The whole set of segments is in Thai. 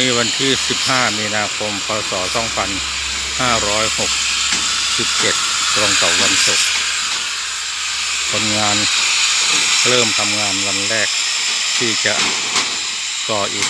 นี่วันที่ 15 มีนาคม พศ 2567 ตรงกับวันศุกร์คนงานเริ่มทำงานวันแรกที่จะก่ออิฐ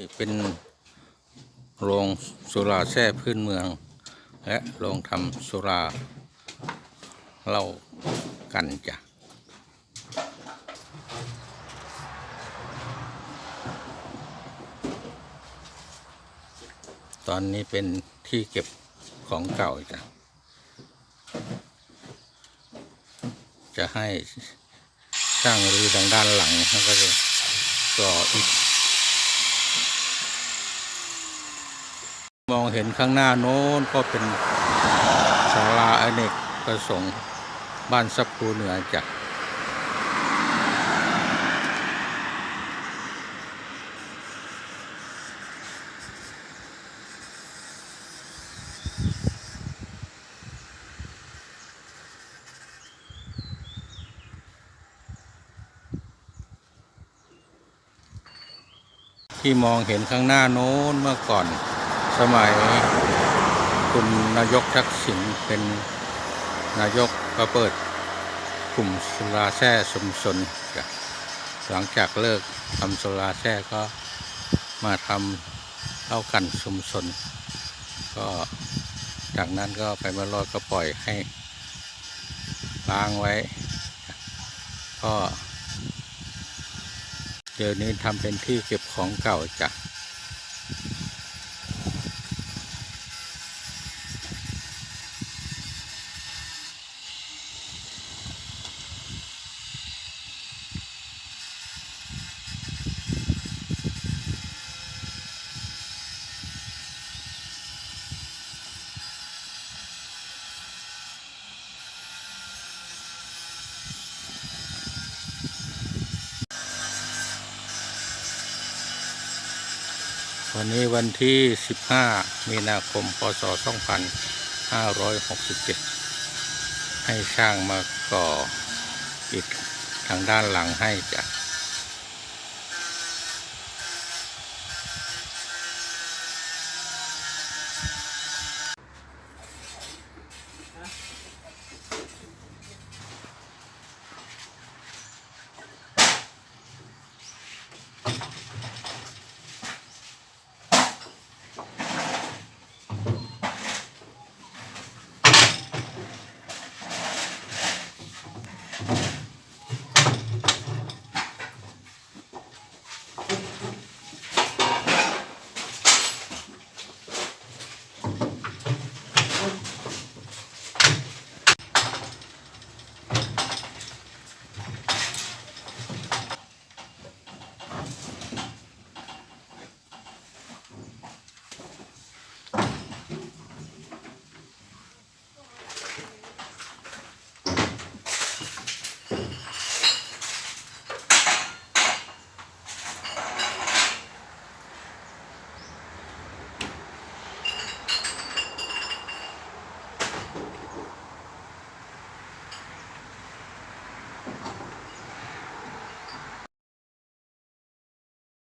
นี่เป็นโรงสุราแช่พื้นเมือง และโรงทำสุราเล้ากันจ้ะตอนนี้เป็นที่เก็บของเก่าจ้ะจะให้สร้างรือทางด้านหลังแล้วก็จะก่ออีก มองเห็นข้างหน้าโน้นก็เป็นศาลาอเนกประสงค์บ้านซับภูเหนือจ้ะที่มองเห็นข้างหน้าโน้นเมื่อก่อน สมัยคุณนายกทักษิณเป็นนายกก็เปิดกลุ่มสุราแช่ชุมชนจ้ะหลังจากเลิกทำสุราแช่ก็มาทำเล่ากันชุมชนก็จากนั้นก็ไปมาลอยก็ปล่อยให้ล้างไว้ ก็เดี๋ยวนี้ทำเป็นที่เก็บของเก่าจ้ะ วันนี้วันที่ 15 มีนาคม พศ 2567 ให้ช่างมาก่ออิฐทางด้านหลังให้จ้ะ